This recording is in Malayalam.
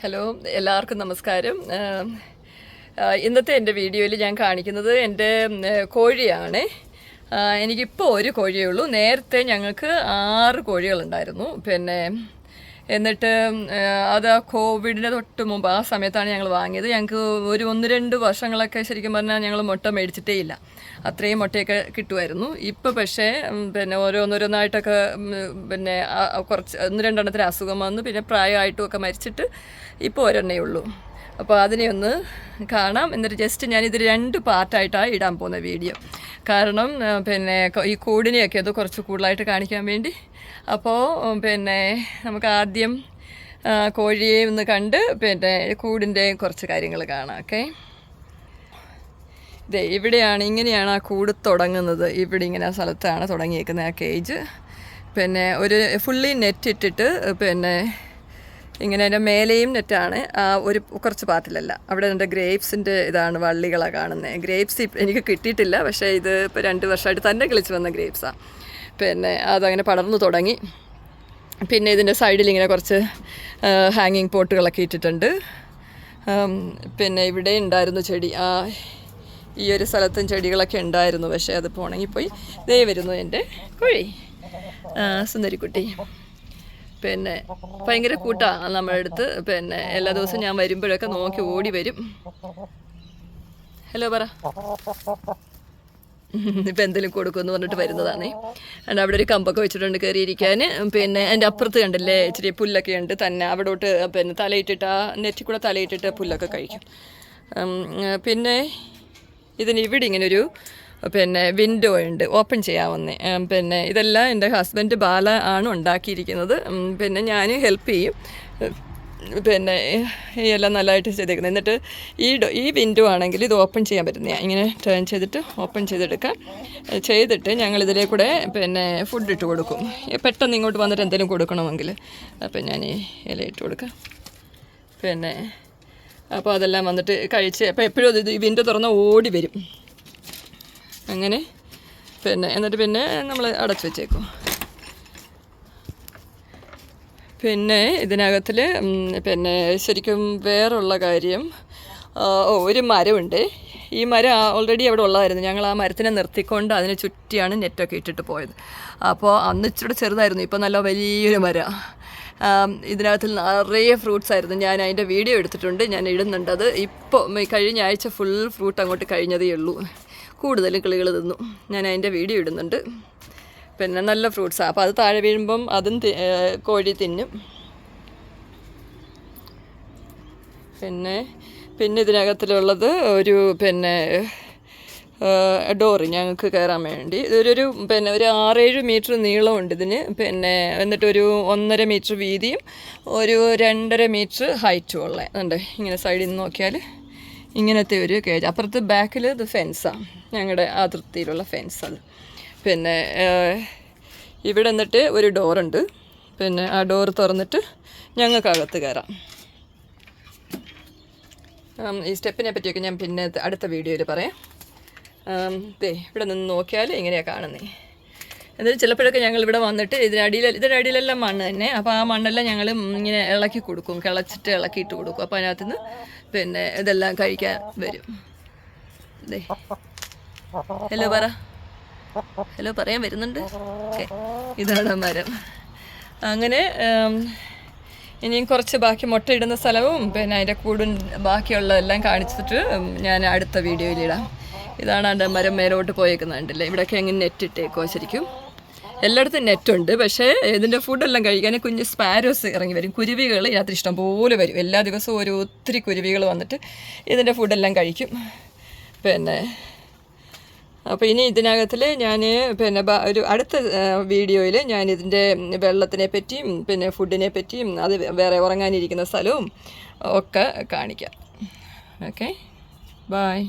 ഹലോ എല്ലാവർക്കും നമസ്കാരം. ഇന്നത്തെ എന്റെ വീഡിയോയിൽ ഞാൻ കാണിക്കുന്നത് എന്റെ കോഴിയാണ്. എനിക്കിപ്പോൾ ഒരു കോഴിയേ ഉള്ളൂ. നേരത്തെ ഞങ്ങൾക്ക് ആറ് കോഴികളുണ്ടായിരുന്നു. പിന്നെ എന്നിട്ട് അത് ആ കോവിഡിന്റെ തൊട്ട് മുമ്പ് ആ സമയത്താണ് ഞങ്ങൾ വാങ്ങിയത്. ഞങ്ങൾക്ക് ഒരു ഒന്ന് രണ്ട് വർഷങ്ങളൊക്കെ ശരിക്കും പറഞ്ഞാൽ ഞങ്ങൾ മുട്ട മേടിച്ചിട്ടേ ഇല്ല. അത്രയും മുട്ടയൊക്കെ കിട്ടുമായിരുന്നു ഇപ്പോൾ പക്ഷേ പിന്നെ ഓരോന്നോരോന്നായിട്ടൊക്കെ പിന്നെ കുറച്ച് ഒന്ന് രണ്ടെണ്ണത്തിന് അസുഖം വന്നു. പിന്നെ പ്രായമായിട്ടും ഒക്കെ മരിച്ചിട്ട് ഇപ്പോൾ ഒരെണ്ണേ ഉള്ളൂ. അപ്പോൾ അതിനെ ഒന്ന് കാണാം. എന്നിട്ട് ജസ്റ്റ് ഞാനിത് രണ്ട് പാർട്ടായിട്ടാണ് ഇടാൻ പോകുന്ന വീഡിയോ. കാരണം പിന്നെ ഈ കോഡിനെയൊക്കെ അത് കുറച്ച് കൂടുതലായിട്ട് കാണിക്കാൻ വേണ്ടി. അപ്പോൾ പിന്നെ നമുക്ക് ആദ്യം കോഴിയെ ഒന്ന് കണ്ട് പിന്നെ കൂടിന്റെ കുറച്ച് കാര്യങ്ങൾ കാണാം ഓക്കെ? ഇതേ ഇവിടെയാണ് ഇങ്ങനെയാണ് ആ കൂട് തുടങ്ങുന്നത്. ഇവിടെ ഇങ്ങനെ ആ സ്ഥലത്താണ് തുടങ്ങിയേക്കുന്നത് ആ കേജ് പിന്നെ ഒരു ഫുള്ളി നെറ്റ് ഇട്ടിട്ട് പിന്നെ ഇങ്ങനെ അതിന്റെ മേലെയും നെറ്റാണ്. ഒരു കുറച്ച് പാർട്ടിലല്ല അവിടെ എന്റെ ഗ്രേപ്സിന്റെ ഇതാണ് വള്ളികളാണ് കാണുന്നത് ഗ്രേപ്സ് എനിക്ക് കിട്ടിയിട്ടില്ല. പക്ഷേ ഇത് ഇപ്പോൾ രണ്ട് വർഷമായിട്ട് തന്നെ കിളിച്ച് വന്ന ഗ്രേപ്സാണ് പിന്നെ അതങ്ങനെ പടർന്നു തുടങ്ങി. പിന്നെ ഇതിന്റെ സൈഡിൽ ഇങ്ങനെ കുറച്ച് ഹാങ്ങിങ് പോട്ടുകളൊക്കെ ഇട്ടിട്ടുണ്ട്. പിന്നെ ഇവിടെ ഉണ്ടായിരുന്നു ചെടി. ആ ഈ ഒരു സ്ഥലത്തും ചെടികളൊക്കെ ഉണ്ടായിരുന്നു. പക്ഷേ അതിപ്പോൾ ഉണങ്ങിപ്പോയി ദേ വരുന്നു എന്റെ കോഴി. സുന്ദരിക്കുട്ടി. പിന്നെ ഭയങ്കര കൂട്ടാണ് നമ്മുടെ അടുത്ത്. പിന്നെ എല്ലാ ദിവസവും ഞാൻ വരുമ്പോഴൊക്കെ നോക്കി ഓടി വരും. ഹലോ പറ. ഇപ്പം എന്തെങ്കിലും കൊടുക്കുമെന്ന് പറഞ്ഞിട്ട് വരുന്നതാണേ. അണ്ട് അവിടെ ഒരു കമ്പൊക്കെ വെച്ചിട്ടുണ്ട് കയറിയിരിക്കാൻ. പിന്നെ എന്റെ അപ്പുറത്ത് കണ്ടില്ലേ ഇച്ചിരി പുല്ലൊക്കെ ഉണ്ട്. തന്നെ അവിടോട്ട് പിന്നെ തലയിട്ടിട്ട് ആ നെറ്റിൽ കൂടെ തലയിട്ടിട്ട് പുല്ലൊക്കെ കഴിക്കും. പിന്നെ ഇതിന് ഇവിടെ ഇങ്ങനൊരു പിന്നെ വിൻഡോ ഉണ്ട് ഓപ്പൺ ചെയ്യാവുന്ന. പിന്നെ ഇതെല്ലാം എന്റെ ഹസ്ബൻഡ് ബാല ആണ് ഉണ്ടാക്കിയിരിക്കുന്നത്. പിന്നെ ഞാൻ ഹെൽപ്പ് ചെയ്യും. പിന്നെ എല്ലാം നല്ലതായിട്ട് ചെയ്തേക്കുന്നത്. എന്നിട്ട് ഈ ഈ വിൻഡോ ആണെങ്കിൽ ഇത് ഓപ്പൺ ചെയ്യാൻ പറ്റുന്ന. ഇങ്ങനെ ടേൺ ചെയ്തിട്ട് ഓപ്പൺ ചെയ്തെടുക്കാം. ചെയ്തിട്ട് ഞങ്ങൾ ഇതിലേ കൂടെ പിന്നെ ഫുഡ് ഇട്ട് കൊടുക്കും. പെട്ടെന്ന് ഇങ്ങോട്ട് വന്നിട്ട് എന്തെങ്കിലും കൊടുക്കണമെങ്കിൽ അപ്പം ഞാൻ ഇല ഇട്ട് കൊടുക്കാം. പിന്നെ അപ്പോൾ അതെല്ലാം വന്നിട്ട് കഴിച്ച് അപ്പോൾ എപ്പോഴും ഇത് ഈ വിൻഡോ തുറന്ന് ഓടി വരും. അങ്ങനെ. പിന്നെ എന്നിട്ട് പിന്നെ നമ്മൾ അടച്ചു വെച്ചേക്കും. പിന്നെ ഇതിനകത്തിൽ പിന്നെ ശരിക്കും വേറുള്ള കാര്യം ഓ ഒരു മരമുണ്ട് ഈ മരം ഓൾറെഡി അവിടെ ഉള്ളതായിരുന്നു. ഞങ്ങൾ ആ മരത്തിനെ നിർത്തിക്കൊണ്ട് അതിനെ ചുറ്റിയാണ് നെറ്റൊക്കെ ഇട്ടിട്ട് പോയത്. അപ്പോൾ അന്ന് ഇച്ചിരി ചെറുതായിരുന്നു. ഇപ്പോൾ നല്ല വലിയൊരു മരം. ഇതിനകത്തിൽ നിറയെ ഫ്രൂട്ട്സ് ആയിരുന്നു. ഞാൻ അതിന്റെ വീഡിയോ എടുത്തിട്ടുണ്ട്. ഞാൻ ഇടുന്നുണ്ട്. അത് ഇപ്പോൾ കഴിഞ്ഞ ആഴ്ച ഫുൾ ഫ്രൂട്ട് അങ്ങോട്ട് കഴിഞ്ഞതേ ഉള്ളൂ. കൂടുതലും കിളികൾ തിന്നു. ഞാൻ അതിന്റെ വീഡിയോ ഇടുന്നുണ്ട്. പിന്നെ നല്ല ഫ്രൂട്ട്സാണ് അപ്പോൾ അത് താഴെ വീഴുമ്പം അതും കോഴി തിന്നും. പിന്നെ പിന്നെ ഇതിനകത്തിലുള്ളത് ഒരു പിന്നെ ഡോറ് ഞങ്ങൾക്ക് കയറാൻ വേണ്ടി. ഇതൊരു പിന്നെ ഒരു ആറേഴ് മീറ്റർ നീളമുണ്ട് ഇതിന്. പിന്നെ എന്നിട്ടൊരു ഒന്നര മീറ്റർ വീതിയും ഒരു രണ്ടര മീറ്റർ ഹൈറ്റും ഉള്ളത് ഉണ്ട്. ഇങ്ങനെ സൈഡിൽ നിന്ന് നോക്കിയാൽ ഇങ്ങനത്തെ ഒരു കേജ് അപ്പുറത്ത് ബാക്കിൽ ഇത് ഫെൻസാണ് ഞങ്ങളുടെ അതിർത്തിയിലുള്ള ഫെൻസ് അത്. പിന്നെ ഇവിടെ എന്നിട്ട് ഒരു ഡോറുണ്ട് പിന്നെ ആ ഡോർ തുറന്നിട്ട് ഞങ്ങൾക്കകത്ത് കയറാം ഉം, ഈ സ്റ്റെപ്പിനെ പറ്റിയൊക്കെ ഞാൻ പിന്നെ അടുത്ത വീഡിയോയിൽ പറയാം. ദേ ഇവിടെ നിന്ന് നോക്കിയാൽ ഇങ്ങനെയാണ് കാണുന്നത് എന്നിട്ട് ചിലപ്പോഴൊക്കെ ഞങ്ങൾ ഇവിടെ വന്നിട്ട് ഇതിനടിയിൽ ഇതിനടിയിലെല്ലാം മണ്ണ് തന്നെ. അപ്പോൾ ആ മണ്ണെല്ലാം ഞങ്ങൾ ഇങ്ങനെ ഇളക്കി കൊടുക്കും. കിളച്ചിട്ട് ഇളക്കിയിട്ട് കൊടുക്കും. അപ്പോൾ അതിനകത്തുനിന്ന് പിന്നെ ഇതെല്ലാം കഴിക്കാൻ വരും. അതെ ഹലോ പറ. ഹലോ പറയാൻ വരുന്നുണ്ട്? ഓക്കെ. ഇതാണ് മരം. അങ്ങനെ ഇനിയും കുറച്ച് ബാക്കി മുട്ടയിടുന്ന സ്ഥലവും പിന്നെ അതിന്റെ കൂടും ബാക്കിയുള്ളതെല്ലാം കാണിച്ചിട്ട് ഞാൻ അടുത്ത വീഡിയോയിലിടാം ഇതാണ് അതിന്റെ മരം മേലോട്ട് പോയേക്കുന്നുണ്ടല്ലേ ഇവിടെയൊക്കെ എങ്ങനെ നെറ്റിട്ടേക്കോ ശരിക്കും. എല്ലായിടത്തും നെറ്റുണ്ട് പക്ഷേ ഇതിന്റെ ഫുഡെല്ലാം കഴിക്കാൻ കുഞ്ഞ് സ്പാരോസ് ഇറങ്ങി വരും. കുരുവികൾ ഇതിനകത്ത് ഇഷ്ടംപോലെ വരും. എല്ലാ ദിവസവും ഒരു ഒത്തിരി കുരുവികൾ വന്നിട്ട് ഇതിന്റെ ഫുഡെല്ലാം കഴിക്കും. പിന്നെ അപ്പോൾ ഇനി ഇതിനകത്തിൽ ഞാൻ പിന്നെ ഒരു അടുത്ത വീഡിയോയിൽ ഞാൻ ഇതിന്റെ വെള്ളത്തിനെ പറ്റിയും പിന്നെ ഫുഡിനെ പറ്റിയും അത് വേറെ ഉറങ്ങാനിരിക്കുന്ന സ്ഥലവും ഒക്കെ കാണിക്കാം. ഓക്കെ? ബായ്